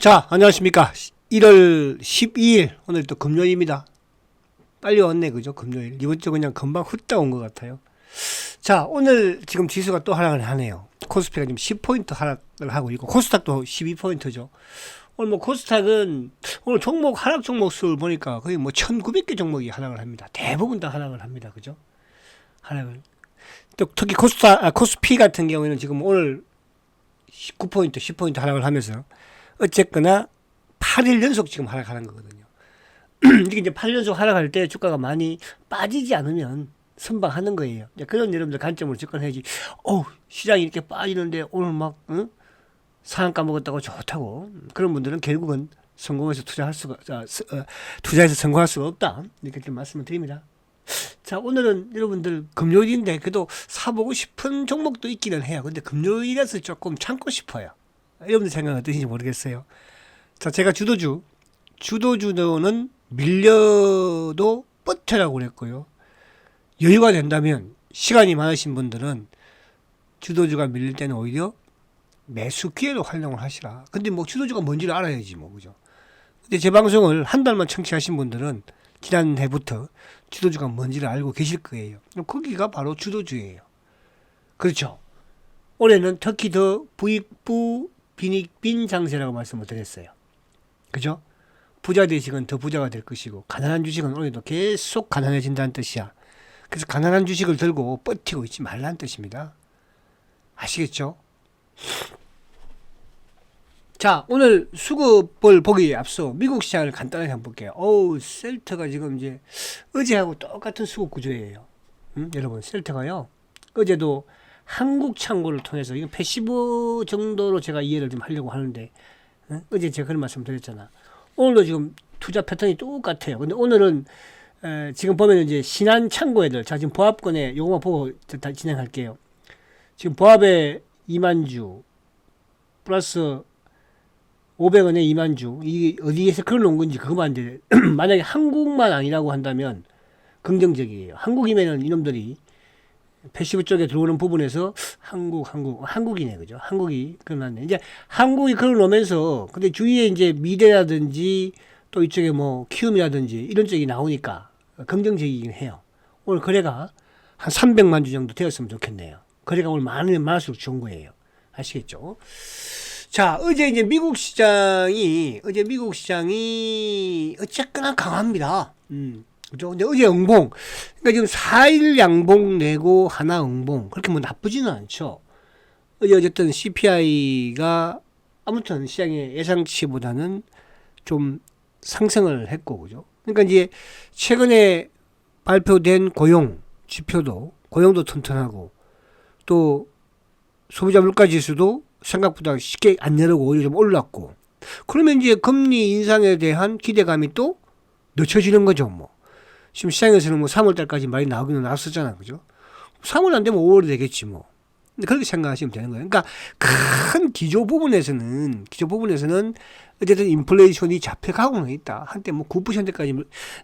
자, 안녕하십니까. 1월 12일, 오늘 또 금요일입니다. 빨리 왔네, 그죠? 금요일. 이번 주 그냥 금방 훗다 온 것 같아요. 자, 오늘 지금 지수가 또 하락을 하네요. 코스피가 지금 10포인트 하락을 하고 있고, 코스닥도 12포인트죠. 오늘 뭐 코스닥은 오늘 종목, 하락 종목 수를 보니까 거의 뭐 1900개 종목이 하락을 합니다. 대부분 다 하락을 합니다. 그죠? 하락을. 또 특히 코스닥, 아, 코스피 같은 경우에는 지금 오늘 19포인트, 10포인트 하락을 하면서 어쨌거나 8일 연속 지금 하락하는 거거든요. 이게 이제 8일 연속 하락할 때 주가가 많이 빠지지 않으면 선방하는 거예요. 그런 여러분들 관점으로 접근해야지. 어 시장이 이렇게 빠지는데 오늘 막 응? 상한가 먹었다고 좋다고 그런 분들은 결국은 성공해서 투자할 수가 자, 스- 어, 투자해서 성공할 수가 없다 이렇게 좀 말씀을 드립니다. 자 오늘은 여러분들 금요일인데 그래도 사보고 싶은 종목도 있기는 해요. 근데 금요일에서 조금 참고 싶어요. 여러분들 생각 어떠신지 모르겠어요. 자, 제가 주도주, 주도주는 밀려도 버텨라고 그랬고요. 여유가 된다면 시간이 많으신 분들은 주도주가 밀릴 때는 오히려 매수 기회로 활용을 하시라. 근데 뭐 주도주가 뭔지를 알아야지 뭐 그죠. 근데 제 방송을 한 달만 청취하신 분들은 지난해부터 주도주가 뭔지를 알고 계실 거예요. 그럼 거기가 바로 주도주예요. 그렇죠. 올해는 특히 더 부익부 빈익빈 장세라고 말씀을 드렸어요. 그죠? 부자 대식은 더 부자가 될 것이고 가난한 주식은 올해도 계속 가난해진다는 뜻이야. 그래서 가난한 주식을 들고 버티고 있지 말라는 뜻입니다. 아시겠죠? 자, 오늘 수급을 보기에 앞서 미국 시장을 간단하게 한번 볼게요. 어우, 셀트가 지금 이제 어제하고 똑같은 수급 구조예요. 음? 여러분, 셀트가요. 어제도 한국 창고를 통해서 이건 패시브 정도로 제가 이해를 좀 하려고 하는데 어? 어제 제가 그런 말씀 드렸잖아. 오늘도 지금 투자 패턴이 똑같아요. 근데 오늘은 에, 지금 보면 이제 신한 창고 애들 자 지금 보합권에 요거만 보고 저다 진행할게요. 지금 보합에 2만 주 플러스 500원에 2만 주 이게 어디에서 그걸 놓은 건지 그거만 이제 만약에 한국만 아니라고 한다면 긍정적이에요. 한국이면은 이놈들이 패시브 쪽에 들어오는 부분에서 한국, 한국, 한국이네, 그죠? 한국이 끝났네. 이제 한국이 그걸 놓으면서, 근데 주위에 이제 미래라든지 또 이쪽에 뭐 키움이라든지 이런 쪽이 나오니까 긍정적이긴 해요. 오늘 거래가 한 300만 주 정도 되었으면 좋겠네요. 거래가 오늘 많으면 많을수록 좋은 거예요. 아시겠죠? 자, 어제 이제 미국 시장이, 어제 미국 시장이 어쨌거나 강합니다. 음. 그죠? 근데 어제 응봉. 그러니까 지금 4일 양봉 내고 하나 응봉. 그렇게 뭐 나쁘지는 않죠. 어제 어쨌든 CPI가 아무튼 시장의 예상치보다는 좀 상승을 했고, 그죠? 그러니까 이제 최근에 발표된 고용 지표도, 고용도 튼튼하고, 또 소비자 물가 지수도 생각보다 쉽게 안 내려고 오히려 좀 올랐고, 그러면 이제 금리 인상에 대한 기대감이 또 늦춰지는 거죠, 뭐. 지금 시장에서는 뭐 3월 달까지 말이 나오기는 나왔었잖아. 그죠? 3월 안 되면 5월이 되겠지 뭐. 그렇게 생각하시면 되는 거예요. 그러니까 큰 기조 부분에서는 기조 부분에서는 어쨌든 인플레이션이 잡혀가고는 있다. 한때 뭐 9%까지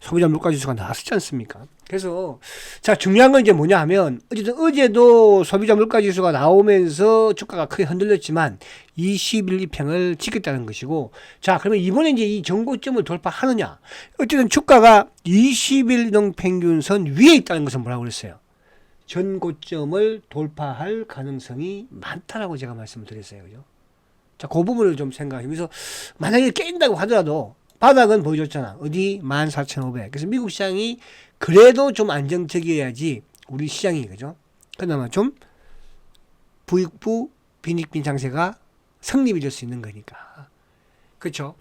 소비자 물가 지수가 나왔었지 않습니까? 그래서 자 중요한 건 이제 뭐냐 하면 어쨌든 어제도 소비자 물가 지수가 나오면서 주가가 크게 흔들렸지만 21 이평을 지켰다는 것이고 자 그러면 이번에 이제 이 정고점을 돌파하느냐 어쨌든 주가가 20일 평균선 위에 있다는 것은 뭐라고 그랬어요? 전고점을 돌파할 가능성이 많다라고 제가 말씀을 드렸어요. 그죠? 자, 그 부분을 좀 생각하시면서 만약에 깬다고 하더라도 바닥은 보여줬잖아. 어디? 14,500. 그래서 미국 시장이 그래도 좀 안정적이어야지 우리 시장이 그죠? 그나마 좀 부익부 빈익빈 장세가 성립이 될 수 있는 거니까. 그렇죠?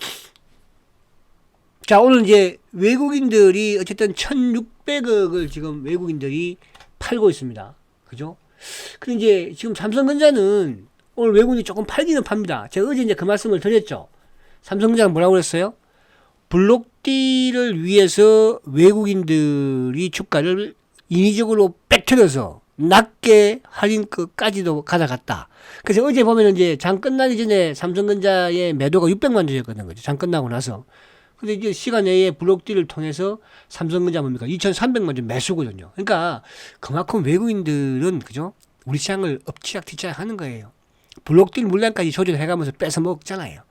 자, 오늘 이제 외국인들이 어쨌든 1,600억을 지금 외국인들이 팔고 있습니다. 그죠? 근데 이제 지금 삼성전자는 오늘 외국인이 조금 팔기는 팝니다. 제가 어제 이제 그 말씀을 드렸죠. 삼성전자는 뭐라고 그랬어요? 블록딜을 위해서 외국인들이 주가를 인위적으로 뺏겨서 낮게 할인가까지도 가져갔다. 그래서 어제 보면 이제 장 끝나기 전에 삼성전자의 매도가 600만 주였거든. 그죠? 장 끝나고 나서. 근데 이제 시간 내에 블록딜을 통해서 삼성전자 뭡니까? 2,300만 주 매수거든요. 그러니까 그만큼 외국인들은 그죠? 우리 시장을 엎치락 뒤치락 하는 거예요. 블록딜 물량까지 조절해가면서 뺏어 먹잖아요.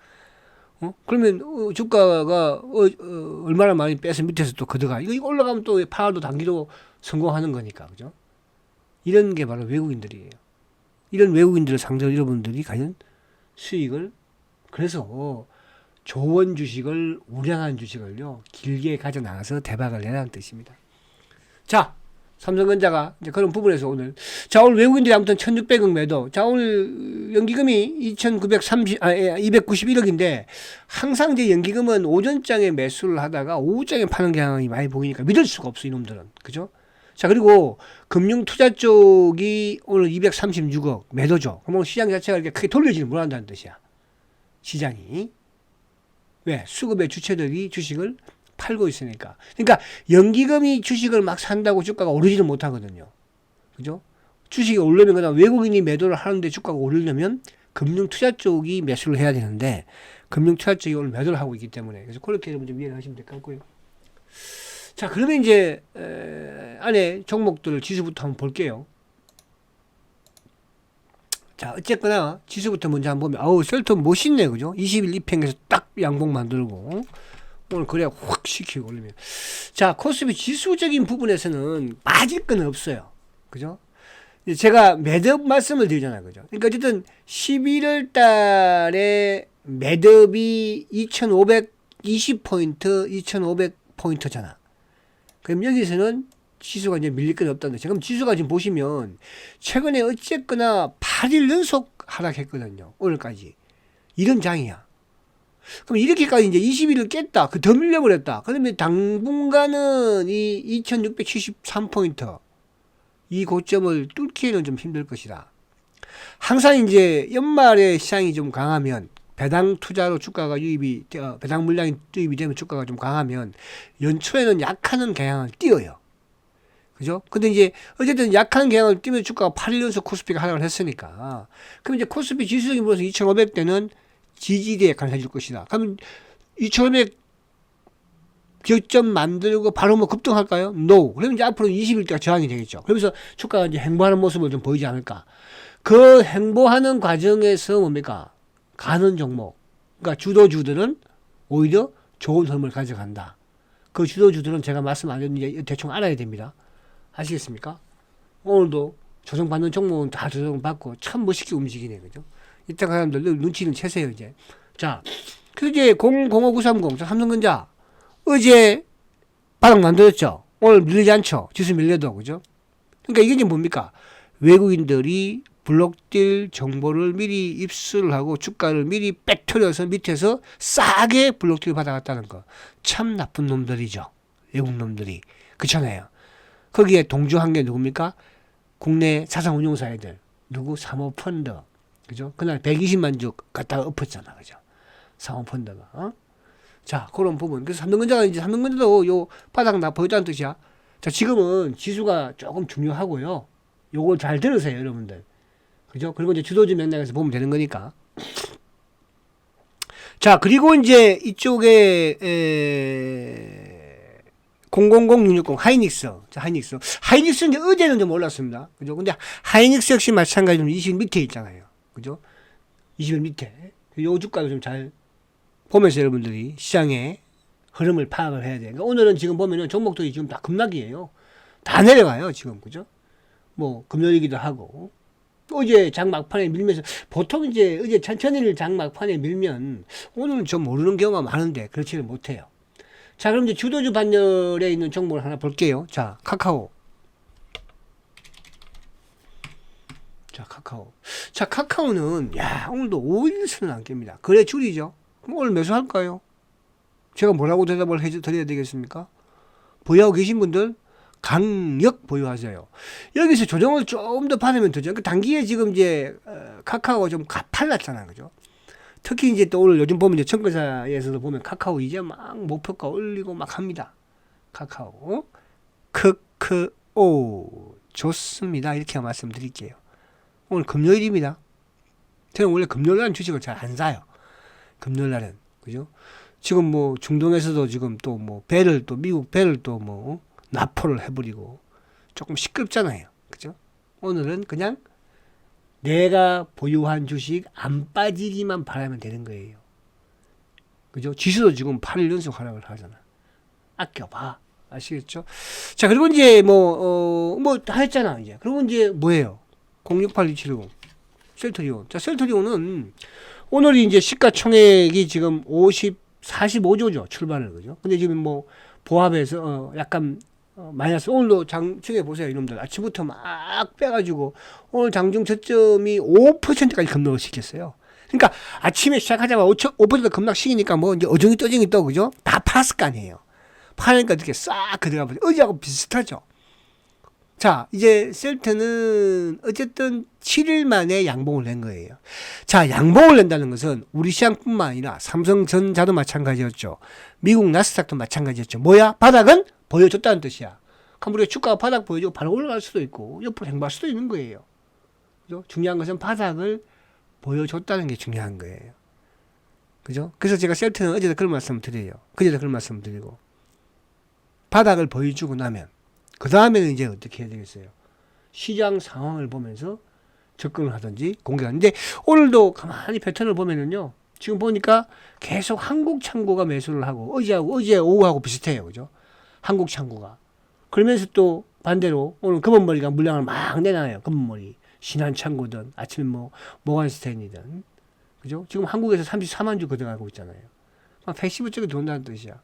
어? 그러면 어, 주가가 어, 어, 얼마나 많이 빼서 밑에서 또 걷어가. 이거, 이거 올라가면 또 파도 단기로 성공하는 거니까. 그죠? 이런 게 바로 외국인들이에요. 이런 외국인들을 상대로 여러분들이 과연 수익을 그래서 좋은 주식을 우량한 주식을요 길게 가져 나가서 대박을 내라는 뜻입니다. 자 삼성전자가 이제 그런 부분에서 오늘 자 오늘 외국인들이 아무튼 1,600억 매도 자 오늘 연기금이 2,930 아 291억인데 항상 이제 연기금은 오전장에 매수를 하다가 오후장에 파는 경향이 많이 보이니까 믿을 수가 없어 이놈들은 그죠? 자 그리고 금융 투자 쪽이 오늘 236억 매도죠. 오늘 시장 자체가 이렇게 크게 돌려지는 못한다는 뜻이야. 시장이 왜 수급의 주체들이 주식을 팔고 있으니까. 그러니까 연기금이 주식을 막 산다고 주가가 오르지는 못하거든요. 그죠? 주식이 오르면 그다음 외국인이 매도를 하는데 주가가 오르려면 금융 투자 쪽이 매수를 해야 되는데 금융 투자 쪽이 오늘 매도를 하고 있기 때문에 그래서 그렇게 여러분 좀 이해를 하시면 될 것 같고요. 자 그러면 이제 에, 안에 종목들 지수부터 한번 볼게요. 자 어쨌거나 지수부터 먼저 한번 보면 아우 셀톤 멋있네 그죠? 20일 입행해서 딱 양봉 만들고 오늘 거래 확 시키고 올리면 자 코스피 지수적인 부분에서는 빠질 건 없어요 그죠? 제가 매듭 말씀을 드리잖아요 그죠? 그러니까 어쨌든 11월 달에 매듭이 2520포인트 2500포인트잖아 그럼 여기서는 지수가 이제 밀릴 건 없다는 거죠. 그럼 지수가 지금 보시면 최근에 어쨌거나 8일 연속 하락했거든요. 오늘까지. 이런 장이야. 그럼 이렇게까지 이제 20일을 깼다. 그 더 밀려버렸다. 그러면 당분간은 이 2673포인트 이 고점을 뚫기에는 좀 힘들 것이다. 항상 이제 연말에 시장이 좀 강하면 배당 투자로 주가가 유입이 어, 배당 물량이 유입이 되면 주가가 좀 강하면 연초에는 약하는 경향을 띄어요. 그죠? 근데 이제 어쨌든 약한 경향을 띄면 주가가 8일 연속 코스피가 하락을 했으니까 그럼 이제 코스피 지수적인 부분에서 2,500대는 지지대에 강해질 것이다. 그러면 2,500 저점 만들고 바로 뭐 급등할까요? No. 그러면 이제 앞으로 20일대가 저항이 되겠죠. 그러면서 주가가 이제 행보하는 모습을 좀 보이지 않을까. 그 행보하는 과정에서 뭡니까? 가는 종목. 그러니까 주도주들은 오히려 좋은 흐름을 가져간다. 그 주도주들은 제가 말씀 안 했는데 대충 알아야 됩니다. 아시겠습니까? 오늘도 조정받는 종목은 다 조정받고 참 멋있게 움직이네, 그죠? 이따 사람들 눈치는 채세요, 이제. 자, 이제 005930, 삼성전자, 어제 바닥 만들었죠? 오늘 밀리지 않죠? 지수 밀려도, 그죠? 그러니까 이게 이제 뭡니까? 외국인들이 블록딜 정보를 미리 입수를 하고 주가를 미리 빼트려서 밑에서 싸게 블록딜 받아갔다는 거. 참 나쁜 놈들이죠. 외국 놈들이. 그렇잖아요. 거기에 동조한 게 누굽니까? 국내 자산운용사 애들. 누구? 사모펀드. 그죠? 그날 120만 주 갖다가 엎었잖아. 그죠? 사모펀드가. 어? 자, 그런 부분. 그래서 삼성전자가 이제 삼성전자도 요 바닥 나 보였다는 뜻이야. 자, 지금은 지수가 조금 중요하고요. 요걸 잘 들으세요, 여러분들. 그죠? 그리고 이제 주도주 맥락에서 보면 되는 거니까. 자, 그리고 이제 이쪽에, 에, 000660 하이닉스. 자, 하이닉스. 하이닉스는 이제 어제는 좀 올랐습니다. 그죠? 근데 하이닉스 역시 마찬가지로 20일 밑에 있잖아요. 그죠? 20일 밑에. 요 주가도 좀 잘 보면서 여러분들이 시장의 흐름을 파악을 해야 돼요. 그러니까 오늘은 지금 보면은 종목들이 지금 다 급락이에요. 다 내려가요, 지금. 그죠? 뭐, 금요일이기도 하고. 어제 장 막판에 밀면서 보통 이제 어제 천천히 장 막판에 밀면 오늘은 좀 모르는 경우가 많은데 그렇지는 못해요. 자, 그럼 이제 주도주 반열에 있는 종목을 하나 볼게요. 자, 카카오. 자, 카카오. 자, 카카오는 야, 오늘도 5일선은 안 깹니다. 거래 줄이죠. 그럼 오늘 매수할까요? 제가 뭐라고 대답을 해 드려야 되겠습니까? 보유하고 계신 분들 강력 보유하세요. 여기서 조정을 좀더 받으면 되죠. 그 단기에 지금 이제 어, 카카오가 좀 가팔랐잖아요, 그죠? 특히 이제 또 오늘 요즘 보면 이제 청구사에서도 보면 카카오 이제 막 목표가 올리고 막 합니다. 카카오 크크오 좋습니다. 이렇게 말씀드릴게요. 오늘 금요일입니다. 저는 원래 금요일날은 주식을 잘 안 사요. 금요일 날은 그죠? 지금 뭐 중동에서도 지금 또 뭐 배를 또 미국 배를 또뭐 납포를 해버리고 조금 시끄럽잖아요. 그죠? 오늘은 그냥 내가 보유한 주식 안 빠지기만 바라면 되는 거예요. 그죠? 지수도 지금 8일 연속 하락을 하잖아. 아껴봐. 아시겠죠? 자, 그리고 이제 뭐, 어, 뭐, 다 했잖아, 이제. 그리고 이제 뭐예요? 068270. 셀트리온. 자, 셀트리온은 오늘이 이제 시가총액이 지금 50, 45조죠. 출발을, 그죠? 근데 지금 뭐, 보합해서, 어, 약간, 어, 마이너스. 오늘도 장중에 보세요, 이놈들. 아침부터 막 빼가지고, 오늘 장중 저점이 5%까지 급락을 시켰어요. 그러니까 아침에 시작하자마자 5%, 5% 급락시키니까 뭐 이제 어중이 떠중이 떠, 그죠? 다 팔았을 거 아니에요. 파니까 이렇게 싹 들어가 버려. 어제하고 비슷하죠. 자, 이제 셀트는 어쨌든 7일 만에 양봉을 낸 거예요. 자, 양봉을 낸다는 것은 우리 시장뿐만 아니라 삼성전자도 마찬가지였죠. 미국 나스닥도 마찬가지였죠. 뭐야? 바닥은 보여줬다는 뜻이야. 그럼 우리가 주가가 바닥 보여주고 바로 올라갈 수도 있고 옆으로 행보할 수도 있는 거예요. 그죠? 중요한 것은 바닥을 보여줬다는 게 중요한 거예요. 그죠? 그래서 제가 셀트는 어제도 그런 말씀을 드려요. 그제도 그런 말씀을 드리고. 바닥을 보여주고 나면 그 다음에는 이제 어떻게 해야 되겠어요? 시장 상황을 보면서 접근을 하든지 공개하는데 오늘도 가만히 패턴을 보면은요. 지금 보니까 계속 한국 창고가 매수를 하고 어제하고 어제 오후하고 비슷해요. 그죠? 한국 창고가. 그러면서 또 반대로 오늘 금은머리가 물량을 막 내놔요. 금은머리. 신한 창고든 아침에 뭐 모건스탠이든 그죠? 지금 한국에서 34만 주 거둬가고 있잖아요. 막 115쪽에 돈다는 뜻이야.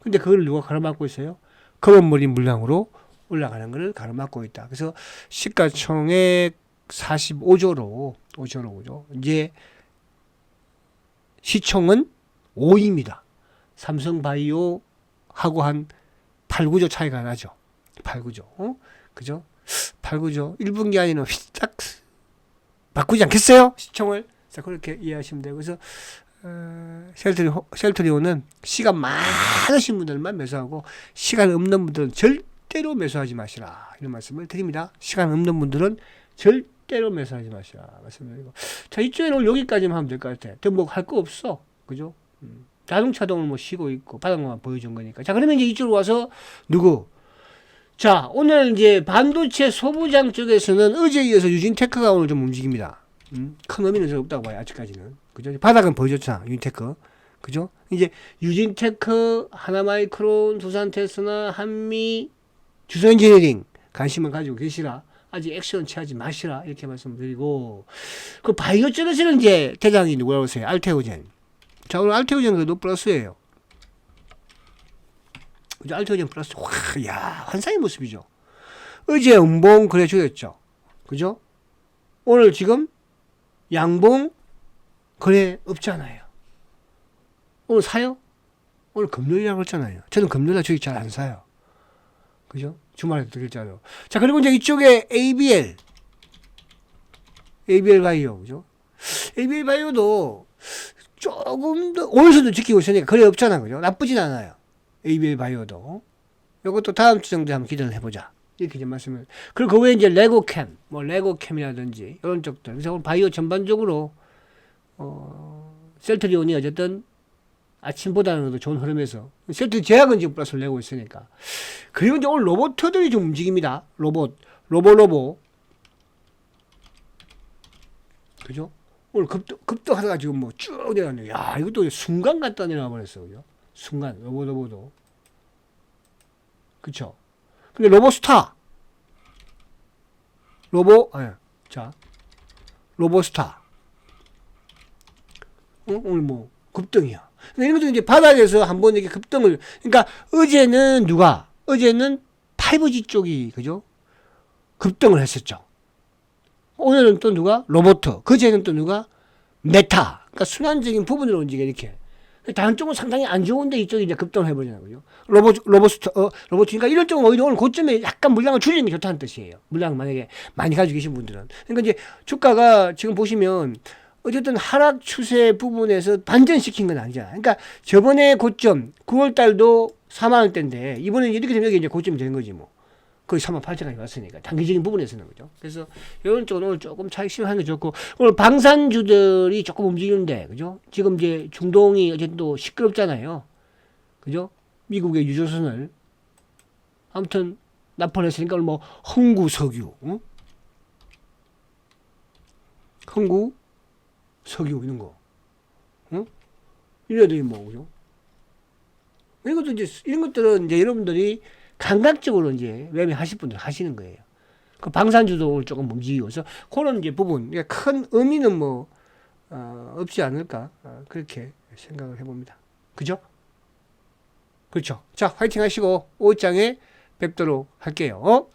근데 그걸 누가 가로막고 있어요? 검은머리 물량으로 올라가는 것을 가로막고 있다. 그래서 시가총액 45조로 5조로 그죠? 이제 시총은 5입니다. 삼성바이오하고 한 8, 9조 차이가 나죠. 8, 9조. 어? 그죠? 8, 9조. 1분기 안에는 딱 바꾸지 않겠어요? 시총을. 자, 그렇게 이해하시면 되고. 그래서 어, 셀트리, 셀트리온은 시간 많으신 분들만 매수하고 시간 없는 분들은 절대로 매수하지 마시라 이런 말씀을 드립니다. 시간 없는 분들은 절대로 매수하지 마시라 말씀드리고 자 이쪽에는 여기까지만 하면 될 것 같아. 더뭐할 거 없어, 그죠? 음. 자동차도 오늘 뭐 쉬고 있고 바닥만 보여준 거니까. 자 그러면 이제 이쪽으로 와서 누구? 자 오늘 이제 반도체 소부장 쪽에서는 어제 이어서 유진테크가 오늘 좀 움직입니다. 음, 큰 의미는 없다고 봐요 아직까지는. 그죠? 바닥은 보여줬잖아, 유진테크. 그죠? 이제 유진테크, 하나마이크론, 두산테스나, 한미, 주소엔지니어링 관심을 가지고 계시라. 아직 액션 취하지 마시라. 이렇게 말씀드리고. 그 바이오 쪽에서는 이제 대장이 누구라고 하세요? 알테오젠. 자, 오늘 알테오젠 그래도 플러스예요. 그죠? 알테오젠 플러스. 와, 야, 환상의 모습이죠. 어제 음봉 그래 주였죠. 그죠? 오늘 지금 양봉 거래 없잖아요. 오늘 사요? 오늘 금요일이라고 했잖아요. 저는 금요일날 저기 잘안 사요. 그죠? 주말에 드릴자로. 자, 그리고 이제 이쪽에 ABL. ABL 바이오. 그죠? ABL 바이오도 조금 더, 오늘서도 지키고 있으니까 거래 없잖아. 그죠? 나쁘진 않아요. ABL 바이오도. 이것도 다음 주 정도 한번 기대를 해보자. 이렇게 이제 말씀을. 그리고 그 외에 이제 레고캠, 뭐 레고캠이라든지 이런 쪽들. 그래서 바이오 전반적으로 어, 셀트리온이 어쨌든 아침보다는 더 좋은 흐름에서 셀트 제약은 지금 플러스를 내고 있으니까 그리고 이제 오늘 로봇들이 좀 움직입니다 로봇 로봇 로봇 그죠 오늘 급도 급도하다가 지금 뭐 쭉 내려가네 야 이것도 순간 갖다 내려와 버렸어 그죠 순간 로봇 로봇도 그쵸 근데 로봇스타 로봇 아자 로봇스타 어? 오늘 뭐 급등이야. 근데 이런 것도 이제 바닥에서 한번 이렇게 급등을 그러니까 어제는 누가 어제는 5G 쪽이 그죠? 급등을 했었죠. 오늘은 또 누가 로보트, 그제는 또 누가 메타. 그러니까 순환적인 부분으로 움직여 이렇게. 다른 쪽은 상당히 안 좋은데 이쪽이 이제 급등을 해버리는 거죠. 로봇, 로봇, 어, 로봇이니까 이런 쪽은 오히려 오늘 고점에 약간 물량을 줄이는 게 좋다는 뜻이에요. 물량 만약에 많이 가지고 계신 분들은. 그러니까 이제 주가가 지금 보시면 어쨌든 하락 추세 부분에서 반전시킨 건 아니잖아. 그러니까 저번에 고점 9월 달도 4만 원대인데 이번에 이렇게 되면 여기 이제 고점이 되는 거지 뭐. 거의 3만 8천까지 왔으니까 단기적인 부분에서는 그죠. 그래서 이런 쪽은 오늘 조금 차익 실현하는 게 좋고 오늘 방산주들이 조금 움직이는데 그죠. 지금 이제 중동이 어쨌든 또 시끄럽잖아요. 그죠. 미국의 유조선을 아무튼 납포했으니까 오늘 뭐 흥구석유, 응? 흥구 석유 이런 거. 응? 이래들이 뭐, 그죠? 이런 것도 이제 이런 것들은 이제 여러분들이 감각적으로 이제 매매하실 분들 하시는 거예요. 그 방산주도 조금 움직이고서 그런 이제 부분 그러니까 큰 의미는 뭐 어, 없지 않을까 어, 그렇게 생각을 해봅니다. 그죠? 그렇죠. 자, 화이팅 하시고 5장에 뵙도록 할게요.